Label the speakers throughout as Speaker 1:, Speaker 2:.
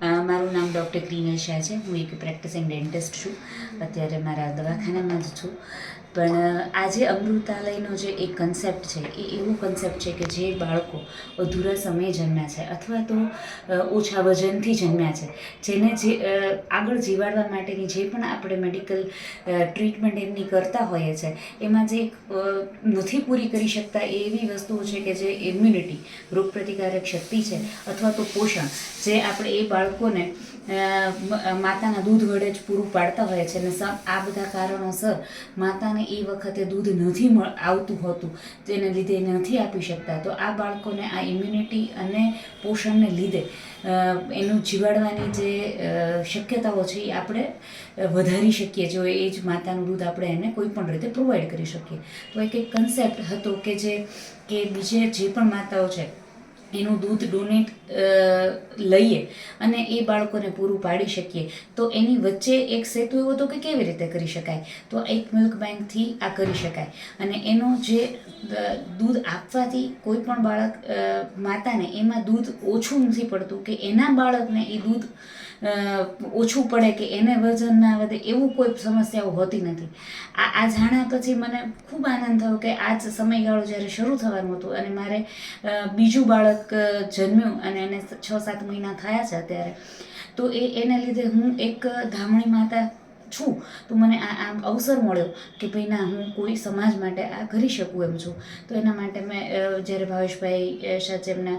Speaker 1: અ, મારું નામ ડૉક્ટર ક્રિનલ શાહ છે. હું એક પ્રેક્ટિસિંગ ડેન્ટિસ્ટ છું. અત્યારે મારા દવાખાનામાં જ છું. પણ આજે અમૃતાલયનો જે એક કન્સેપ્ટ છે, એ એવો કન્સેપ્ટ છે કે જે બાળકો અધૂરા સમયે જન્મ્યા છે અથવા તો ઓછા વજનથી જન્મ્યા છે. જેને જે આગળ જીવાડવા માટેની જે પણ આપણે મેડિકલ ટ્રીટમેન્ટ એમની કરતા હોઈએ છે, એમાં જે નથી પૂરી કરી શકતા એવી વસ્તુઓ છે કે જે ઇમ્યુનિટી રોગપ્રતિકારક શક્તિ છે અથવા તો પોષણ, જે આપણે એ બાળકોને અ, માતાના દૂધ વડે જ પૂરું પાડતા હોય છે. અને આ બધા કારણોસર માતાને એ વખતે દૂધ નથી મળ આવતું હોતું. તેને લીધે નથી આપી શકતા. તો આ બાળકોને આ ઇમ્યુનિટી અને પોષણને લીધે એનું જીવાડવાની જે શક્યતાઓ છે એ આપણે વધારી શકીએ જો એ જ માતાનું દૂધ આપણે એને કોઈ પણ રીતે પ્રોવાઈડ કરી શકીએ. તો એક એક કન્સેપ્ટ હતો કે જે કે બીજે જે પણ માતાઓ છે એનું દૂધ ડોનેટ લઈએ અને એ બાળકોને પૂરું પાડી શકીએ. તો એની વચ્ચે એક સેતુ એવો હતો કે કેવી રીતે કરી શકાય? તો એક મિલ્ક બેંકથી આ કરી શકાય. અને એનો જે દૂધ આપવાથી કોઈ પણ બાળક માતાને એમાં દૂધ ઓછું નથી પડતું કે એના બાળકને એ દૂધ ઓછું પડે કે એને વજન ના વધે એવું કોઈ સમસ્યાઓ હોતી નથી. આ આ જાણ્યા પછી મને ખૂબ આનંદ થયો કે આ જ સમયગાળો જ્યારે શરૂ થવાનું હતું અને મારે બીજું બાળક અ, જન્મ્યું અને એને છ સાત મહિના થયા છે અત્યારે. તો એ એને લીધે હું એક ધામણી માતા છું તો મને આ આમ અવસર મળ્યો કે ભાઈ ના હું કોઈ સમાજ માટે આ કરી શકું એમ છું. તો એના માટે મેં જ્યારે ભાવેશભાઈ અ, એમના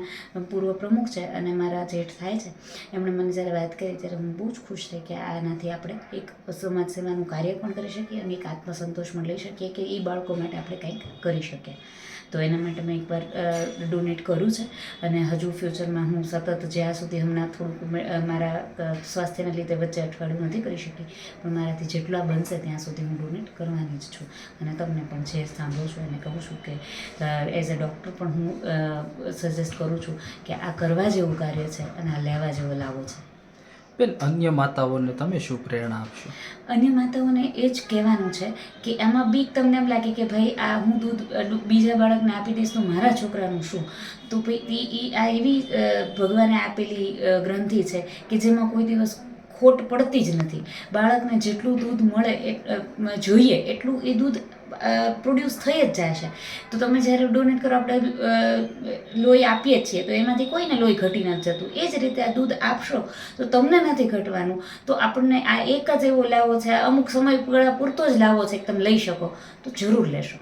Speaker 1: પૂર્વ પ્રમુખ છે અને મારા જેઠ થાય છે એમણે મને જ્યારે વાત કરી ત્યારે હું બહુ જ ખુશ થઈ કે આનાથી આપણે એક સમાજ સેવાનું કાર્ય પણ કરી શકીએ અને એક આત્મસંતોષ પણ લઈ શકીએ કે એ બાળકો માટે આપણે કંઈક કરી શકીએ. તો એના માટે મેં એકવાર ડોનેટ કર્યું છે અને હજુ ફ્યુચરમાં હું સતત જ્યાં સુધી હમણાં થોડુંક મારા સ્વાસ્થ્યના લીધે વચ્ચે અઠવાડિયું નથી કરી શકી પણ મારાથી જેટલા બનશે ત્યાં સુધી હું ડોનેટ કરવાની જ છું. અને તમને પણ જે સાંભળો છો એને કહું છું કે એઝ અ ડૉક્ટર પણ હું સજેસ્ટ કરું છું કે આ કરવા જેવું કાર્ય છે અને આ લેવા જેવો લાવો છે.
Speaker 2: બેન અન્ય માતાઓને તમે શું પ્રેરણા આપશો?
Speaker 1: અન્ય માતાઓને એ જ કહેવાનું છે કે એમાં બી તમને એમ લાગે કે ભાઈ આ હું દૂધ બીજા બાળકને આપી દઈશ તો મારા છોકરાનું શું? તો ભાઈ એ આ એવી ભગવાને આપેલી ગ્રંથિ છે કે જેમાં કોઈ દિવસ ખોટ પડતી જ નથી. બાળકને જેટલું દૂધ મળે જોઈએ, એટલું એ દૂધ પ્રોડ્યુસ થઈ જ જાય છે. તો તમે જ્યારે ડોનેટ કરો, આપણે લોહી આપીએ છીએ, તો એમાંથી કોઈને લોહી ઘટી નથી જતું. એ જ રીતે આ દૂધ આપશો, તો તમને નથી ઘટવાનું. તો આપણને આ એક જ એવો લાવો છે, અમુક સમય પૂરતો જ લાવો છે તમે લઈ શકો. તો જરૂર લેશો.